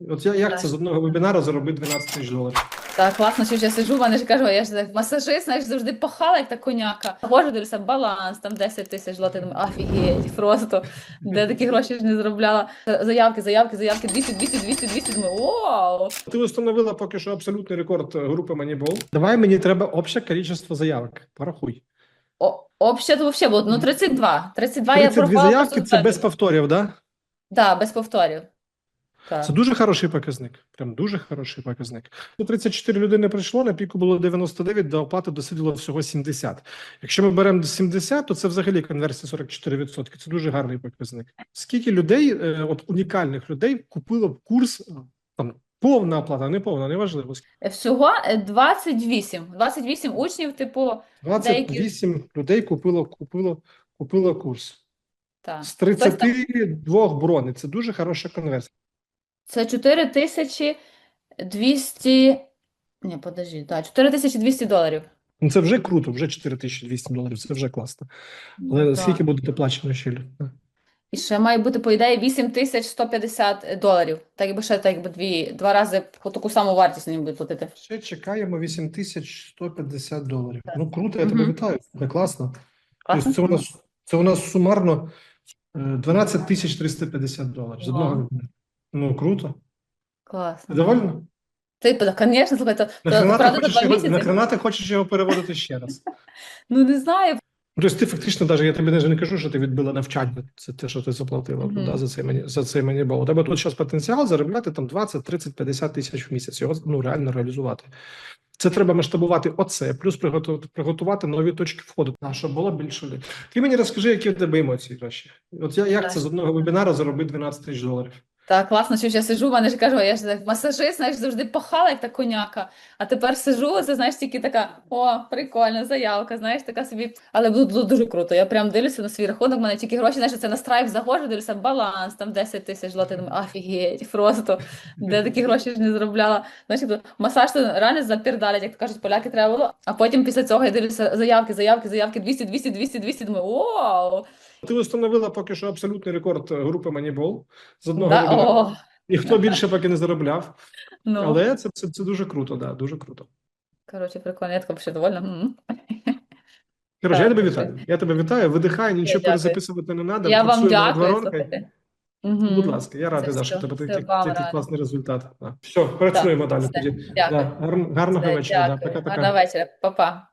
От я, як Так. це з одного вебінару заробити 12 тисяч доларів? Так, класно, що я сиджу, в мене ж кажу, я ж так масажист, знаєш, завжди пахала, як та коняка. Боже, дивлюся, баланс, там 10 тисяч злотих, думаю, офігеть, просто, де такі гроші ж не заробляла. Заявки, заявки, заявки, 200, 200, 200, 200, думаю, вау! Ти встановила поки що абсолютний рекорд е, групи Moneyball. Давай мені треба общее кількість заявок. Порахуй. О, обще то взагалі було, ну 32. 32 я 32 порвала заявки це без так. повторів, да? Да, без повторів. Так. Це дуже хороший показник. Прям дуже хороший показник. Ну, 34 людини прийшло, на піку було 99, до оплати досиділо всього 70. Якщо ми беремо 70, то це взагалі конверсія 44%. Це дуже гарний показник. Скільки людей, е, от унікальних людей, купило б курс, е, там повна оплата, не повна, неважливо. Всього е, 28. 28 учнів, типу, 28 людей купило, купило, купило курс. так. З Хтось там- 32 брони. Це дуже хороша конверсія. Це 4200. Ні, подожди, так, 4200 доларів. Ну, це вже круто, вже 4200 доларів, це вже класно. Але Ну, скільки так. буде доплачено ще? І ще має бути, по ідеї, 8150 доларів. Так якби ще так якби дві, два рази по таку саму вартість мені будуть платити. Ще чекаємо 8150 доларів. Ну круто, я тебе Мгм. вітаю. Це класно. Класно? Тобто це у нас це у нас сумарно е, 12 тисяч 350 доларів з одного. Ну круто. Класно. Ти довольна? Ти, звісно, слухай, то, то Нахрена ти, правда за хочеш два його, місяці. нахрена ти хочеш його переводити ще раз? Ну не знаю. Ну, Тобто ти фактично, навіть я тобі навіть не кажу, що ти відбила навчання. Це те, що ти заплатила Мгм. да, за цей мені за цей мені У тебе тут зараз потенціал заробляти там 20, 30, 50 тисяч в місяць. Його ну реально реалізувати. Це треба масштабувати оце, плюс приготувати, приготувати нові точки входу, а, щоб було більше людей. Ти мені розкажи, які в тебе емоції краще. От я, як це з одного вебінару заробити 12 тисяч доларів? Так, класно, що я сиджу, в мене ж кажу, я ж так масажист, знаєш, завжди пахала, як та коняка. А тепер сиджу, це знаєш, тільки така, о, прикольна заявка, знаєш, така собі. Але було, було дуже круто. Я прям дивлюся на свій рахунок, в мене тільки гроші, знаєш, це на страйк заходжу, дивлюся, баланс, там 10 тисяч злотих, думаю, офігеть, просто, де такі гроші ж не заробляла. Знаєш, масаж це реально запірдалять, як кажуть, поляки треба було. А потім після цього я дивлюся заявки, заявки, заявки, 200, 200, 200, 200, думаю, вау! Ти встановила поки що абсолютний рекорд групи Moneyball з одного Да. О, Ніхто більше поки не заробляв. ну. Але це, це, це дуже круто, да, дуже круто. Коротше, прикольно, я така взагалі довольна. Коротше, я Так, тебе вітаю. Я тебе вітаю. Видихай, нічого дякую. перезаписувати не треба. Я вам дякую, слухайте. Будь ласка, я радий, да, що тебе такий, класний результат. Да. Все, працюємо далі все, тоді. дякую. Да, гарного Все, вечора. Да. Пока-пока. Гарного вечора. Па-па.